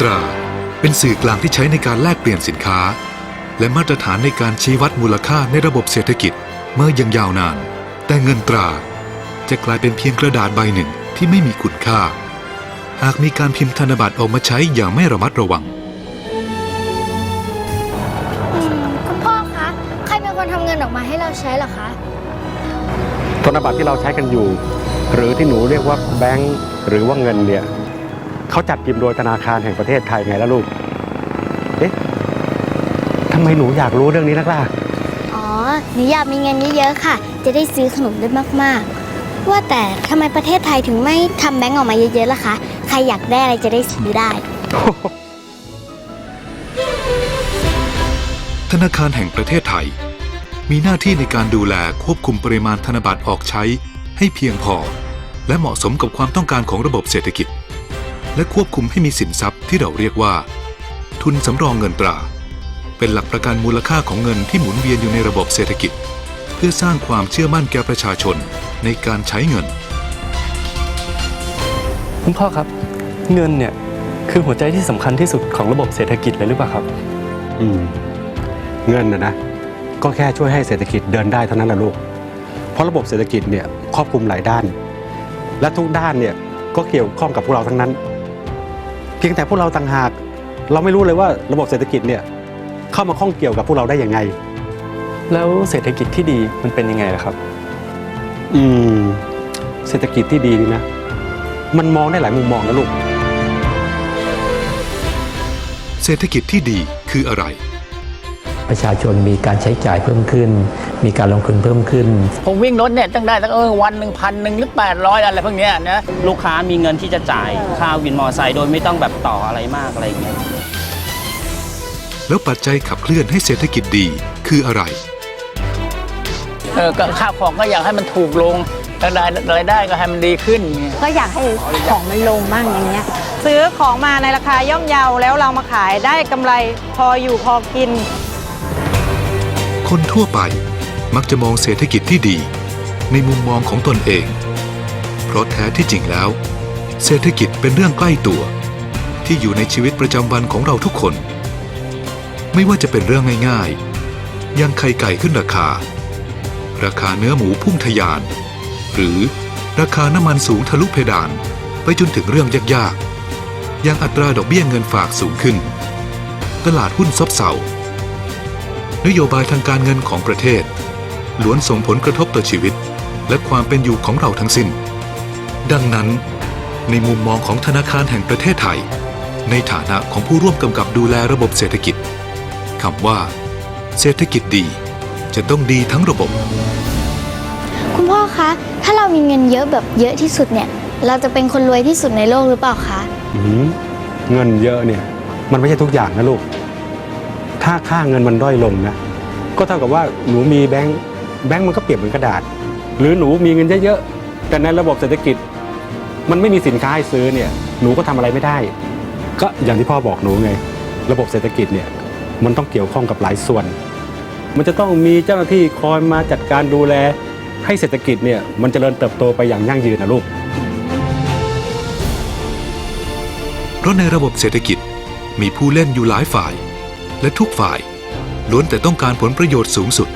ตรา เป็นสื่อกลางที่ใช้ในการแลกเปลี่ยนสินค้า และมาตรฐานในการชี้วัดมูลค่าในระบบเศรษฐกิจเมื่อยังยาวนาน แต่เงินตรา จะกลายเป็นเพียงกระดาษใบหนึ่งที่ไม่มีคุณค่า หากมีการพิมพ์ธนบัตรออกมาใช้อย่างไม่ระมัดระวัง อืมคุณพ่อคะ ใครเป็นคนทำเงินออกมาให้เราใช้เหรอคะ ธนบัตรที่เราใช้กันอยู่ หรือที่หนูเรียกว่าแบงก์หรือว่าเงินเนี่ย เขาจัดพิมพ์โดยธนาคารแห่งประเทศไทยไงล่ะลูก เอ๊ะทำไมหนูอยากรู้เรื่องนี้นักล่ะ อ๋อ หนูอยากมีเงินเยอะๆค่ะ จะได้ซื้อขนมได้มากๆ ว่าแต่ทำไมประเทศไทยถึงไม่ทำแบงก์ออกมาเยอะๆล่ะคะ ใครอยากได้อะไรจะได้ซื้อได้ ธนาคารแห่งประเทศไทย มีหน้าที่ในการดูแลควบคุมปริมาณธนบัตรออกใช้ให้เพียงพอ และเหมาะสมกับความต้องการของระบบเศรษฐกิจ และควบคุมให้มีสินทรัพย์ที่เราเรียกว่า ทุนสำรองเงินตรา เป็นหลักประกันมูลค่าของเงินที่หมุนเวียนอยู่ในระบบเศรษฐกิจ เพื่อสร้างความเชื่อมั่นแก่ประชาชนในการใช้เงิน คุณพ่อครับ เงินเนี่ยคือหัวใจที่สำคัญที่สุดของระบบเศรษฐกิจเลยหรือเปล่าครับ อืมเงินนะนะ ก็แค่ช่วยให้เศรษฐกิจเดินได้เท่านั้นแหละลูก เพราะระบบเศรษฐกิจเนี่ยครอบคลุมหลายด้าน และทุกด้านเนี่ยก็เกี่ยวข้องกับพวกเราทั้งนั้น เพียงแต่พวกเราต่างหาก เราไม่รู้เลยว่าระบบเศรษฐกิจเนี่ยเข้ามาข้องเกี่ยวกับพวกเราได้ยังไง แล้วเศรษฐกิจที่ดีมันเป็นยังไงล่ะครับ อืม เศรษฐกิจที่ดีนี่นะ มันมองได้หลายมุมมองนะลูก เศรษฐกิจที่ดีคืออะไร ประชาชนมีการใช้จ่ายเพิ่มขึ้น มีการลงทุนเพิ่มขึ้น ผมวิ่งรถเนี่ยตั้งได้ตั้งเออวันหนึ่งพันหนึ่งหรือแปดร้อยอะไรพวกเนี้ยนะลูกค้ามีเงินที่จะจ่ายค่าวินมอเตอร์ไซค์โดยไม่ต้องแบบต่ออะไรมากอะไรอย่างเงี้ยแล้วปัจจัยขับเคลื่อนให้เศรษฐกิจดีคืออะไรเออก็ค่าของก็อยากให้มันถูกลงรายได้รายได้ก็ให้มันดีขึ้นไงก็อยากให้ของมันลงมั่งอย่างเงี้ย ซื้อของมาในราคาย่อมเยาแล้วเรามาขายได้กำไรพออยู่พอกิน คนทั่วไป มักจะมองเศรษฐกิจที่ดี ในมุมมองของตนเอง เพราะแท้ที่จริงแล้ว เศรษฐกิจเป็นเรื่องใกล้ตัว ที่อยู่ในชีวิตประจำวันของเราทุกคน ไม่ว่าจะเป็นเรื่องง่ายๆอย่างไข่ไก่ขึ้นราคา ราคาเนื้อหมูพุ่งทะยาน หรือราคาน้ำมันสูงทะลุเพดาน ไปจนถึงเรื่องยากๆอย่างอัตราดอกเบี้ยเงินฝากสูงขึ้น ตลาดหุ้นซบเซานโยบายทางการเงินของประเทศ ล้วนส่งผลกระทบต่อชีวิต และความเป็นอยู่ของเราทั้งสิ้น ดังนั้น ในมุมมองของธนาคารแห่งประเทศไทย ในฐานะของผู้ร่วมกำกับดูแลระบบเศรษฐกิจคำว่า เศรษฐกิจดี จะต้องดีทั้งระบบ คุณพ่อคะ ถ้าเรามีเงินเยอะแบบเยอะที่สุดเนี่ย เราจะเป็นคนรวยที่สุดในโลกหรือเปล่าคะ อืมเงินเยอะเนี่ย มันไม่ใช่ทุกอย่างนะลูก ถ้าค่าเงินมันด้อยลงนะ ก็เท่ากับว่าหนูมีแบงค์ แบงค์มันก็เปรียบเหมือนกระดาษ หรือหนูมีเงินเยอะๆแต่ในระบบเศรษฐกิจ มันไม่มีสินค้าให้ซื้อเนี่ยหนูก็ทำอะไรไม่ได้ ก็อย่างที่พ่อบอกหนูไง ระบบเศรษฐกิจเนี่ยมันต้องเกี่ยวข้องกับหลายส่วน มันจะต้องมีเจ้าหน้าที่คอยมาจัดการดูแล ให้เศรษฐกิจเนี่ยมันจเจริญเติบโตไปอย่างยั่งยืนนะลูกเพราะในระบบเศรษฐกิจมีผู้เล่นอยู่หลายฝ่าย และทุกฝ่ายล้วนแต่ต้องการผลประโยชน์สูงสุด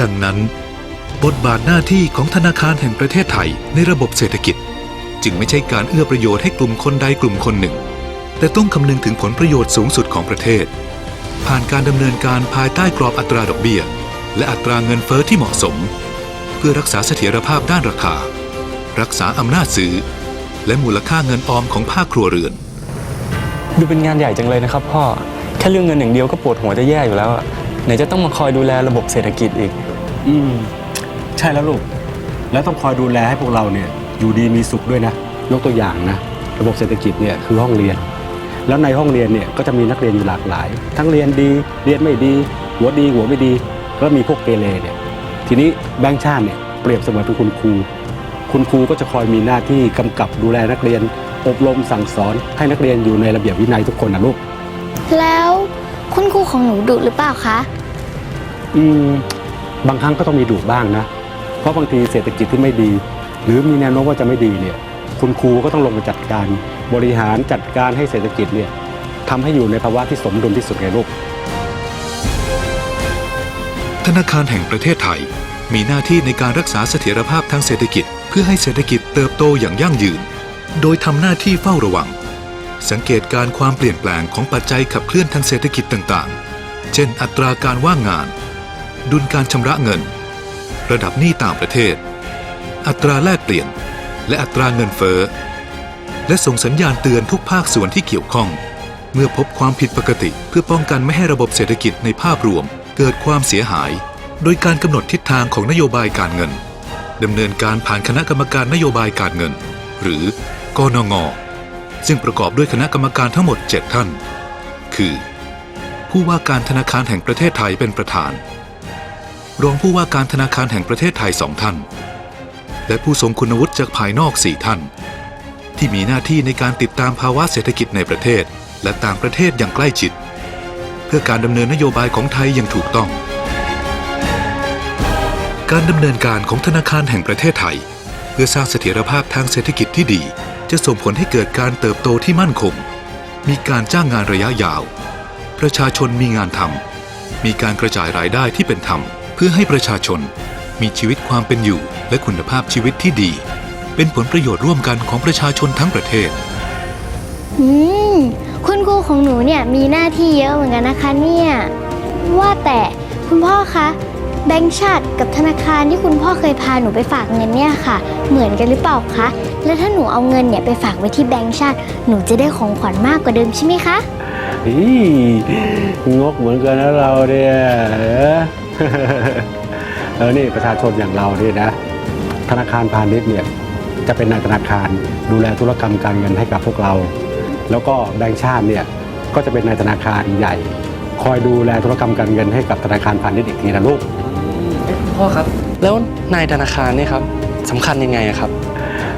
ดังนั้น บทบาทหน้าที่ของธนาคารแห่งประเทศไทยในระบบเศรษฐกิจ จึงไม่ใช่การเอื้อประโยชน์ให้กลุ่มคนใดกลุ่มคนหนึ่ง แต่ต้องคำนึงถึงผลประโยชน์สูงสุดของประเทศ ผ่านการดำเนินการภายใต้กรอบอัตราดอกเบี้ย และอัตราเงินเฟ้อที่เหมาะสม เพื่อรักษาเสถียรภาพด้านราคา รักษาอำนาจซื้อ และมูลค่าเงินออมของภาคครัวเรือน ดูเป็นงานใหญ่จังเลยนะครับพ่อ แค่เรื่องเงินอย่างเดียวก็ปวดหัวจะแย่อยู่แล้วอะ ไหนจะต้องมาคอยดูแลระบบเศรษฐกิจอีก อืม ใช่แล้วลูก แล้วต้องคอยดูแลให้พวกเราเนี่ย อยู่ดีมีสุขด้วยนะยกตัวอย่างนะ ระบบเศรษฐกิจเนี่ยคือห้องเรียน แล้วในห้องเรียนเนี่ยก็จะมีนักเรียนอยู่หลากหลาย ทั้งเรียนดี เรียนไม่ดี หัวดีหัวไม่ดี ก็มีพวกเกเรเนี่ย ทีนี้แบงค์ชาติเนี่ยเปรียบเสมือนเป็นคุณครู คุณครูก็จะคอยมีหน้าที่กำกับดูแลนักเรียน อบรมสั่งสอนให้นักเรียนอยู่ในระเบียบวินัยทุกคนนะลูก แล้ว คุณครูของหนูดุหรือเปล่าคะ อืม บางครั้งก็ต้องมีดุบ้างนะ เพราะบางทีเศรษฐกิจที่ไม่ดี หรือมีแนวโน้มว่าจะไม่ดีเนี่ย คุณครูก็ต้องลงมาจัดการ บริหารจัดการให้เศรษฐกิจเนี่ยทำให้อยู่ในภาวะที่สมดุลที่สุดไงลูก ธนาคารแห่งประเทศไทย มีหน้าที่ในการรักษาเสถียรภาพทางเศรษฐกิจ เพื่อให้เศรษฐกิจเติบโตอย่างยั่งยืน โดยทำหน้าที่เฝ้าระวัง สังเกตการความเปลี่ยนแปลงของปัจจัยขับเคลื่อนทางเศรษฐกิจต่างๆ เช่น อัตราการว่างงาน ดุลการชำระเงิน ระดับหนี้ต่างประเทศ อัตราแลกเปลี่ยน และอัตราเงินเฟ้อ และส่งสัญญาณเตือนทุกภาคส่วนที่เกี่ยวข้อง เมื่อพบความผิดปกติเพื่อป้องกันไม่ให้ระบบเศรษฐกิจในภาพรวม เกิดความเสียหาย โดยการกำหนดทิศทางของนโยบายการเงินดำเนินการผ่านคณะกรรมการนโยบายการเงิน หรือกนง ซึ่งประกอบด้วยคณะกรรมการทั้งหมด 7 ท่าน คือ ผู้ว่าการธนาคารแห่งประเทศไทยเป็นประธาน รองผู้ว่าการธนาคารแห่งประเทศไทยสองท่าน และผู้ทรงคุณวุฒิจากภายนอกสี่ท่าน ที่มีหน้าที่ในการติดตามภาวะเศรษฐกิจในประเทศ และต่างประเทศอย่างใกล้ชิด เพื่อการดำเนินนโยบายของไทยอย่างถูกต้อง การดำเนินการของธนาคารแห่งประเทศไทย เพื่อสร้างเสถียรภาพทางเศรษฐกิจที่ดี จะส่งผลให้เกิดการเติบโตที่มั่นคง มีการจ้างงานระยะยาว ประชาชนมีงานทำ มีการกระจายรายได้ที่เป็นธรรม เพื่อให้ประชาชนมีชีวิตความเป็นอยู่และคุณภาพชีวิตที่ดี เป็นผลประโยชน์ร่วมกันของประชาชนทั้งประเทศ อืม คุณครูของหนูเนี่ยมีหน้าที่เยอะเหมือนกันนะคะเนี่ย ว่าแต่คุณพ่อคะ แบงก์ชาติกับธนาคารที่คุณพ่อเคยพาหนูไปฝากเงินเนี่ยค่ะ เหมือนกันหรือเปล่าคะ แล้วถ้าหนูเอาเงินเนี่ยไปฝากไว้ที่แบงก์ชาติ หนูจะได้ของขวัญมากกว่าเดิมใช่ไหมคะ อีงกเหมือนกันนะเราเนี่ยเออ เออนี่ประชาชนอย่างเราเนี่ยนะ ธนาคารพาณิชย์เนี่ยจะเป็นนายธนาคารดูแลธุรกรรมการเงินให้กับพวกเรา แล้วก็แบงก์ชาติเนี่ยก็จะเป็นนายธนาคารใหญ่ คอยดูแลธุรกรรมการเงินให้กับธนาคารพาณิชย์อีกทีนะลูก พ่อครับ แล้วนายธนาคารเนี่ยครับสำคัญยังไงอะครับ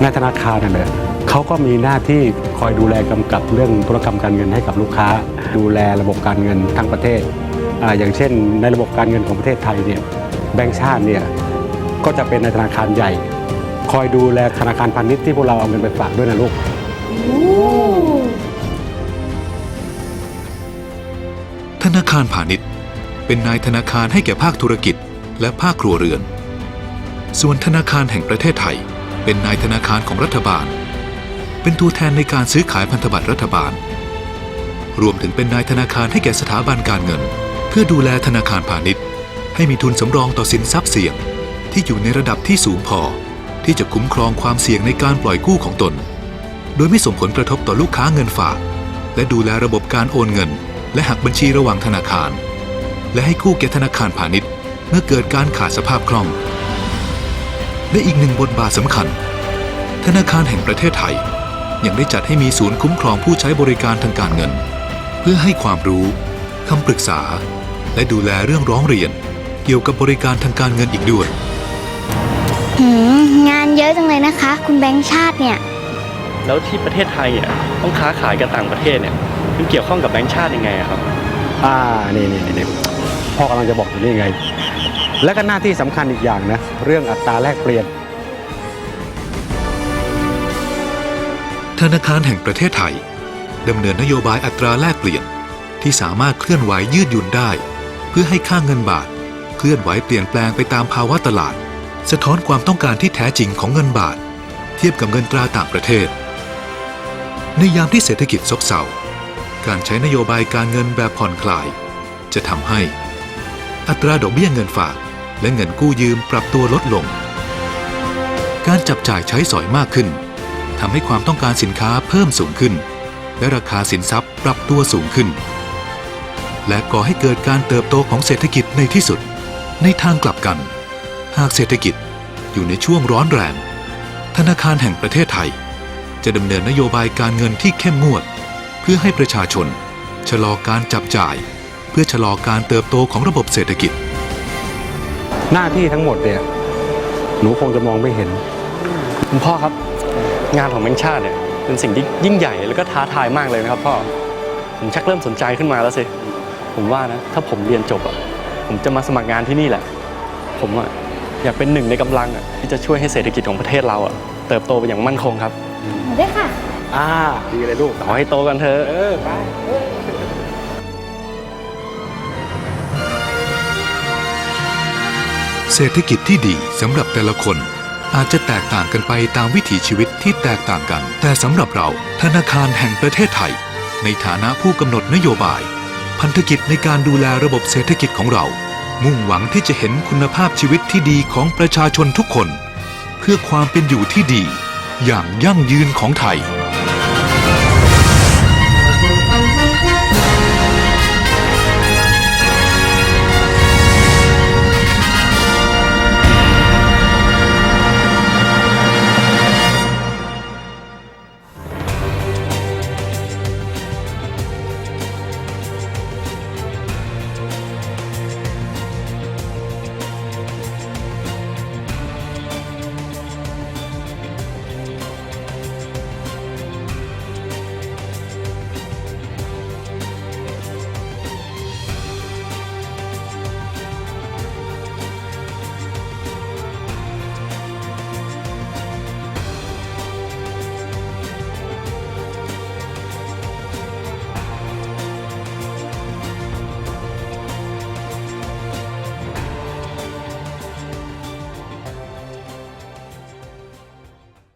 นายธนาคารเนี่ยเขาก็มีหน้าที่คอยดูแลกำกับเรื่องธุรกรรมการเงินให้กับลูกค้า ดูแลระบบการเงินทั้งประเทศอาอย่างเช่น ในระบบการเงินของประเทศไทยเนี่ยแบงก์ชาติเนี่ยก็จะเป็นในธนาคารใหญ่ คอยดูแลธนาคารพาณิชย์ที่พวกเราเอาเงินไปฝากด้วยนะลูกธนาคารพาณิชย์ เป็นนายธนาคารให้แก่ภาคธุรกิจ และภาคครัวเรือน ส่วนธนาคารแห่งประเทศไทย เป็นนายธนาคารของรัฐบาล เป็นตัวแทนในการซื้อขายพันธบัตรรัฐบาล รวมถึงเป็นนายธนาคารให้แก่สถาบันการเงิน เพื่อดูแลธนาคารพาณิชย์ ให้มีทุนสำรองต่อสินทรัพย์เสี่ยง ที่อยู่ในระดับที่สูงพอ ที่จะคุ้มครองความเสี่ยงในการปล่อยกู้ของตน โดยไม่ส่งผลกระทบต่อลูกค้าเงินฝาก และดูแลระบบการโอนเงิน และหักบัญชีระหว่างธนาคาร และให้กู้แก่ธนาคารพาณิชย์ มื่อเกิดการขาดสภาพคล่อง และอีกหนึ่งบทบาทสำคัญ ธนาคารแห่งประเทศไทย ยังได้จัดให้มีศูนย์คุ้มครองผู้ใช้บริการทางการเงิน เพื่อให้ความรู้คำปรึกษา และดูแลเรื่องร้องเรียน เกี่ยวกับบริการทางการเงินอีกด้วย หืมงานเยอะจังเลยนะคะ คุณแบงก์ชาติเนี่ย แล้วที่ประเทศไทยอะต้องค้าขายกับต่างประเทศเนี่ยมันเกี่ยวข้องกับแบงก์ชาติยังไงอะครับ อ่า นี่นี่นี่ พ่อกำลังจะบอกอยู่นี่ไง และก็หน้าที่สำคัญอีกอย่างนะ เรื่องอัตราแลกเปลี่ยน ธนาคารแห่งประเทศไทยดำเนินนโยบายอัตราแลกเปลี่ยน ที่สามารถเคลื่อนไหวยืดหยุ่นได้ เพื่อให้ค่าเงินบาท เคลื่อนไหวเปลี่ยนแปลงไปตามภาวะตลาด สะท้อนความต้องการที่แท้จริงของเงินบาท เทียบกับเงินตราต่างประเทศ ในยามที่เศรษฐกิจซบเซาการใช้นโยบายการเงินแบบผ่อนคลาย จะทำให้ อัตราดอกเบี้ยเงินฝาก และเงินกู้ยืมปรับตัวลดลง การจับจ่ายใช้สอยมากขึ้นทำให้ความต้องการสินค้าเพิ่มสูงขึ้น และราคาสินทรัพย์ปรับตัวสูงขึ้น และก่อให้เกิดการเติบโตของเศรษฐกิจในที่สุด ในทางกลับกัน หากเศรษฐกิจอยู่ในช่วงร้อนแรง ธนาคารแห่งประเทศไทย จะดำเนินนโยบายการเงินที่เข้มงวด เพื่อให้ประชาชน ชะลอการจับจ่าย พื่อชะลอการเติบโตของระบบเศรษฐกิจ หน้าที่ทั้งหมดเนี่ยหนูคงจะมองไม่เห็น คุณพ่อครับ งานของแบงก์ชาติเนี่ยเป็นสิ่งที่ยิ่งใหญ่แล้วก็ท้าทายมากเลยนะครับพ่อผมชักเริ่มสนใจขึ้นมาแล้วสิผมว่านะถ้าผมเรียนจบอะผมจะมาสมัครงานที่นี่แหละ ผมอะอยากเป็นหนึ่งในกำลังอะที่จะช่วยให้เศรษฐกิจของประเทศเราอะเติบโตไปอย่างมั่นคงครับหนูด้วยค่ะ อ่าดีเลยลูกขอให้โตกันเถอะ เออไป เศรษฐกิจที่ดีสำหรับแต่ละคน อาจจะแตกต่างกันไปตามวิถีชีวิตที่แตกต่างกัน แต่สำหรับเราธนาคารแห่งประเทศไทย ในฐานะผู้กำหนดนโยบาย พันธกิจในการดูแลระบบเศรษฐกิจของเรา มุ่งหวังที่จะเห็นคุณภาพชีวิตที่ดีของประชาชนทุกคน เพื่อความเป็นอยู่ที่ดี อย่างยั่งยืนของไทย